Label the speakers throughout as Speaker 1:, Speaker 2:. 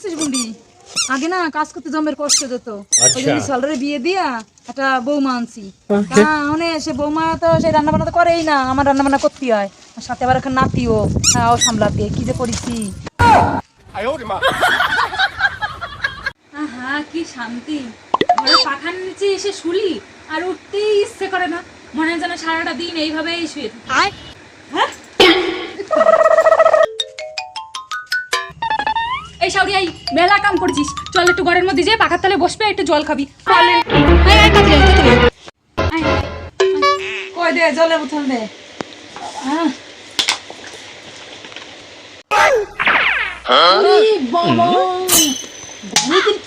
Speaker 1: বুঝছিস বুন্ডি আগে না কাজ করতে জমের কষ্ট যেত ওই
Speaker 2: আচ্ছা।
Speaker 1: জন্য সালরে বিয়ে দিয়া একটা বৌমা আনছি। তা মানে সে বৌমা তো সেই রান্না বান্না তো করেই না আমার রান্না বান্না করতে হয়। আর সাথে আবার এখন নাতিও হ্যাঁ ও সামলাতে। কি যে করেছি? আহা কি শান্তি। ঘরে পাখার নিচে এসে শুলি আর উঠতেই ইচ্ছে করে না। মনে হয় যেন সারাটা দিন এইভাবেই শুয়ে থাকি। হ্যাঁ? সাউরি এই মেলা কাম করছিস। চল একটু ঘরের মধ্যে যে পাখার তলে বসবে একটু জল খাবি। কই দে জলে বোতল দে।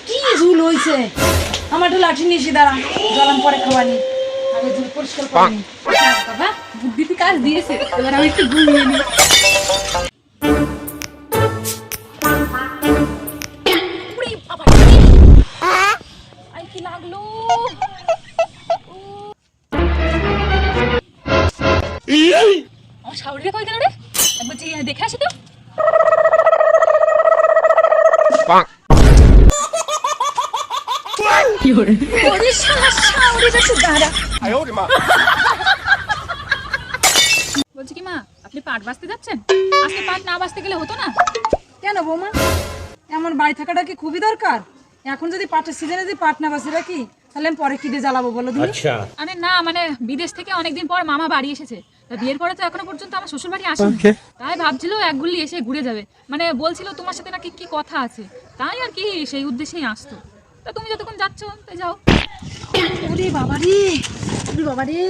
Speaker 1: কি ঝুল হইছে? আমার একটু লাঠি নিয়েছি দাঁড়া। জলাম পরে খাওয়ানি আগে ঝুল পরিষ্কার করিনি বাবা বুদ্ধিতে কাজ দিয়েছে। এবার আমি একটু ঘুমিয়ে নিই বলছি কি মা আপনি পাট বাঁচতে যাচ্ছেন? আজকে পাট না বাঁচতে গেলে হতো না? কেন বৌমা? এমন বাড়ি থাকাটা কি খুবই দরকার? এখন যদি পাটের সিজনে যদি পাট না বাঁচে রাখি তাহলে আমি পরে কি দিয়ে জ্বালাবো বলো তুমি?
Speaker 2: আচ্ছা।
Speaker 3: আরে না মানে বিদেশ থেকে অনেকদিন পর মামা বাড়ি এসেছে। তা বিয়ের পরে তো এখনও পর্যন্ত আমার শ্বশুর বাড়ি আসেনি তাই ভাবছিল এক গুলি এসে ঘুরে যাবে। মানে বলছিল তোমার সাথে নাকি কি কথা আছে। তাই আর কি সেই উদ্দেশ্যেই আসতো। তা তুমি যতক্ষণ যাচ্ছ তাই যাও।
Speaker 1: ওরে বাবা রে ওরে বাবা রে।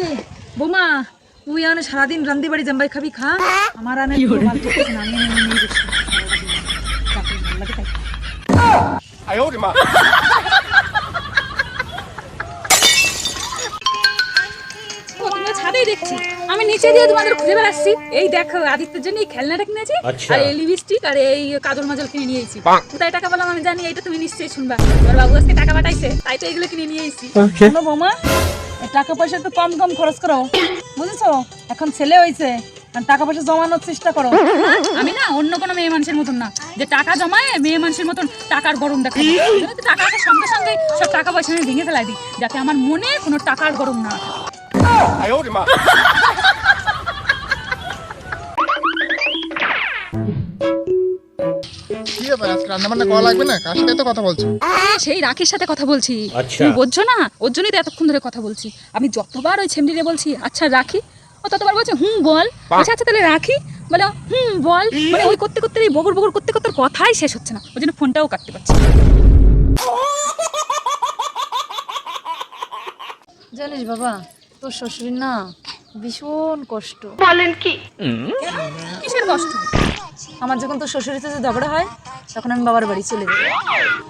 Speaker 1: বৌমা তুই আনে সারাদিন রান্দি বাড়ি জাম্বাই খাবি খা। আমার আনে ভালো ঠিক আছে
Speaker 3: দেখছি। আমি নিচে দিয়ে তোমাদের খুঁজে বেড়াচ্ছি। এই দেখো আদিত্যের জন্য এই খেলনাটা কিনেছি
Speaker 2: আচ্ছা।
Speaker 3: আর এই লিপস্টিক আর এই কাজল মাজল কিনে নিয়েছি কোথায় টাকা পেলাম আমি জানি এটা তুমি নিশ্চয়ই শুনবা। তোমার বাবু আজকে টাকা পাঠাইছে তাই তো এগুলো কিনে নিয়ে এসেছি।
Speaker 1: শোনো বৌমা টাকা পয়সা একটু কম কম খরচ করো। বুঝেছ? এখন ছেলে হয়েছে টাকা পয়সা জমানোর চেষ্টা করো।
Speaker 3: আমি না অন্য কোনো মেয়ে মানুষের মতন না। যে টাকা জমায় মেয়ে মানুষের মতন টাকার গরম ওই টাকা সঙ্গে সঙ্গে সব টাকা পয়সা আমি ভেঙে ফেলাই দিই যাতে আমার মনে কোনো টাকার গরম না থাকে।
Speaker 4: কি ব্যাপার আজকে রান্না করা লাগবে না? কার সাথে তো কথা বলছো?
Speaker 3: সেই রাখির সাথে কথা বলছি।
Speaker 2: আচ্ছা।
Speaker 3: তুমি বুঝছ না? ওর জন্যই তো এতক্ষণ ধরে কথা বলছি। আমি যতবার ওই ছেমড়িরে বলছি আচ্ছা রাখি। ও ততবার বলছে হুম বল। আচ্ছা আচ্ছা তাহলে রাখি। বলে হুম বল। মানে ওই করতে করতে এই বগর বগর করতে করতে কথাই শেষ হচ্ছে না। ওই জন্য ফোনটাও কাটতে পারছি
Speaker 1: জানিস বাবা তোর শ্বশুরের না ভীষণ কষ্ট। বলেন কি?
Speaker 3: কিসের কষ্ট?
Speaker 1: আমার যখন তোর শ্বশুরের সাথে ঝগড়া হয় তখন আমি বাবার বাড়ি চলে যাই।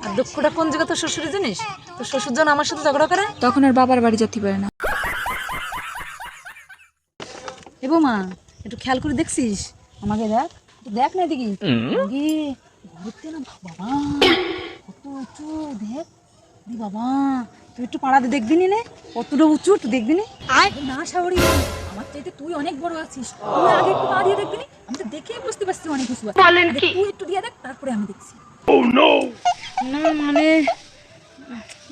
Speaker 1: আর দুঃখটা কোন জায়গা তোর শ্বশুরের জানিস? তোর শ্বশুর যখন আমার সাথে ঝগড়া করে?
Speaker 3: তখন আর বাবার বাড়ি যেতে পারে না।
Speaker 1: এ বৌমা একটু খেয়াল করে দেখছিস? আমাকে দেখ দেখ না দেখি। ঘুরতে না বাবা। কত উঁচু দেখ। দি বাবা তুই একটু পাড়াতে দেখবি নি কতটা উঁচু একটু দেখবি নি?
Speaker 3: না সাহরি আমার চাইতে তুই অনেক বড় আছিস। তুই আগে একটু পা দিয়ে দেখবি নি? আমি তো দেখেই বুঝতে পারছি অনেক। আগে তুই একটু দিয়ে দেখ তারপরে আমি দেখছি।
Speaker 1: না মানে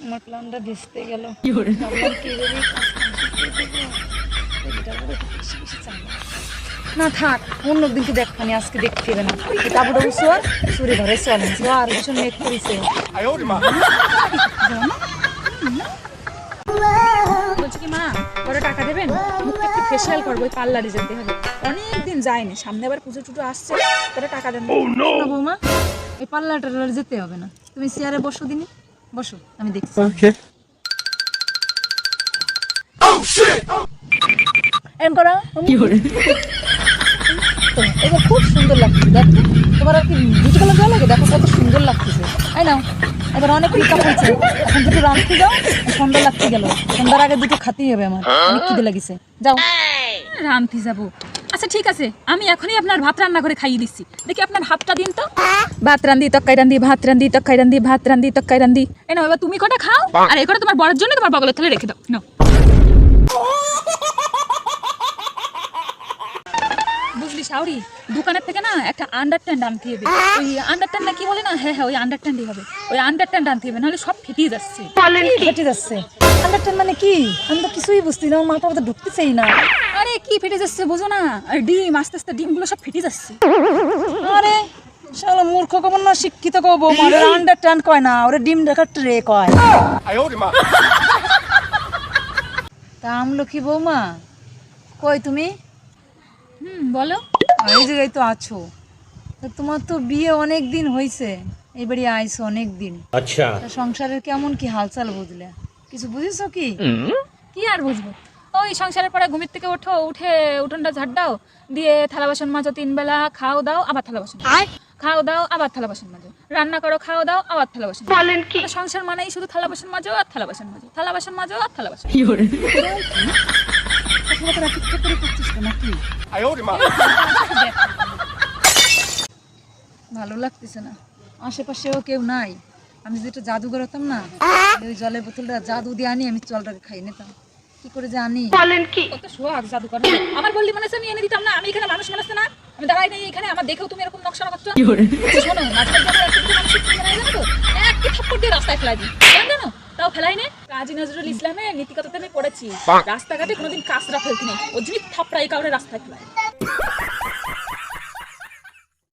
Speaker 1: আমার প্ল্যানটা ভেস্তে গেল। না থাক অন্য দিনকে দেখবানি আজকে দেখতে হবে না। তারপরে উসুয়ার সুরে ঘরে চলে। আর ভীষণ মেঘ করেছে।
Speaker 3: ফেসিয়াল করব ওই পার্লারে যেতে হবে। অনেক দিন যায়নি সামনে আবার পুজো টুজো আসছে পরে টাকা দেন।
Speaker 1: বৌমা এই পাল্লা টাল্লার যেতে হবে না। তুমি চেয়ারে বসো দিনে। বসো আমি দেখছি। এম করো। কি করে এবার খুব সুন্দর লাগছে দেখো। তোমার আর কি দুটো কালার ভালো লাগে? দেখো কত সুন্দর লাগতেছে। তাই না এবার অনেক মেকআপ হয়েছে। এখন দুটো রাঁধতে যাও সন্ধ্যা লাগতে গেল। সন্ধ্যার আগে দুটো খাতেই হবে আমার। অনেক খিদে লাগিছে। যাও।
Speaker 3: রামতি যাব। আচ্ছা ঠিক আছে আমি এখনই আপনার ভাত রান্না করে খাইয়ে দিচ্ছি। দেখি আপনার হাতটা দিন তো। ভাত রান্দি তক্কাই রান্দি ভাত রান্দি তক্কাই রান্দি ভাত রান্দি তক্কাই রান্দি এই না তুমি কটা খাও আর এই কটা তোমার বড়ের জন্য তোমার বগলের থালে রেখে দাও। নাও। বুঝলিস শাওরি দোকানের থেকে না একটা আন্ডারস্ট্যান্ড আনতে হবে। ওই আন্ডারস্ট্যান্ড না কি বলে না? হ্যাঁ হ্যাঁ ওই আন্ডারস্ট্যান্ডই হবে। ওই আন্ডারস্ট্যান্ড আনতে হবে নাহলে সব ফেটিয়ে যাচ্ছে।
Speaker 1: ফেটে যাচ্ছে। আন্ডারস্ট্যান্ড মানে কি? আমি তো কিছুই বুঝতে না মাথা মতো ঢুকতেছেই না।
Speaker 3: আরে কি ফেটে যাচ্ছে বোঝো না। ডিম আস্তে আস্তে ডিমগুলো সব ফেটে যাচ্ছে।
Speaker 1: আরে মূর্খ কম না শিক্ষিত কব মানে আন্ডারস্ট্যান্ড কয় না ওরে ডিম দেখার ট্রে কয়। তা আমলকি বৌমা কই তুমি?
Speaker 3: হুম বলো।
Speaker 1: এই জায়গায় তো আছো। তোমার তো বিয়ে অনেক দিন হয়েছে এবারে আইছো অনেক দিন। আচ্ছা। সংসারের কেমন কি হালচাল বুঝলে? কিছু বুঝেছ কি?
Speaker 3: কি আর বুঝব? ওই সংসারের পরে ঘুমির থেকে ওঠো উঠে উঠোনটা ঝাড় দাও দিয়ে থালা বাসন মাজো তিন বেলা খাও দাও আবার থালা বাসন। খাও দাও আবার থালা বাসন মাজো। রান্না করো খাও দাও আবার থালা বাসন বলেন কি? সংসার মানেই শুধু থালা বাসন মাজো আর থালা বাসন মাজো। থালা বাসন মাজো আর থালা বাসন
Speaker 1: ভালো লাগতেছে না। আশেপাশেও কেউ নাই। আমি যদি একটা জাদুঘর হতাম না ওই জলের বোতলটা জাদু দিয়ে আনি আমি জলটাকে খাই নিতাম। কি করে জানি?
Speaker 3: কত সোহাগ জাদুকর। আমার বললি মানে আমি এনে দিতাম না আমি এখানে মানুষ মানুষ না আমি দাঁড়াই নাই এখানে আমার দেখেও তুমি এরকম নকশা করছ আচ্ছা, শোনো একটা মানুষ কি বানায় জানো তো। এক কি থাপ্পড় দিয়ে রাস্তায় ফেলাই দিই। কেন জানো? তাও ফেলাই নে। কাজী নজরুল ইসলামের নীতিকথাতে আমি পড়েছি রাস্তাঘাটে কোনোদিন কাঁচরা ফেলতে নেই। ওর জন্য থাপড়াই কাউরে রাস্তায় ফেলাই